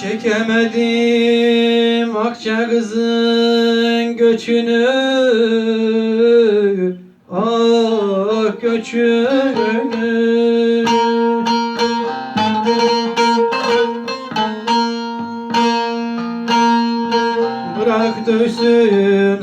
Çekemedim akça kızın göçünü. Ah göçünü. Bırak dövsün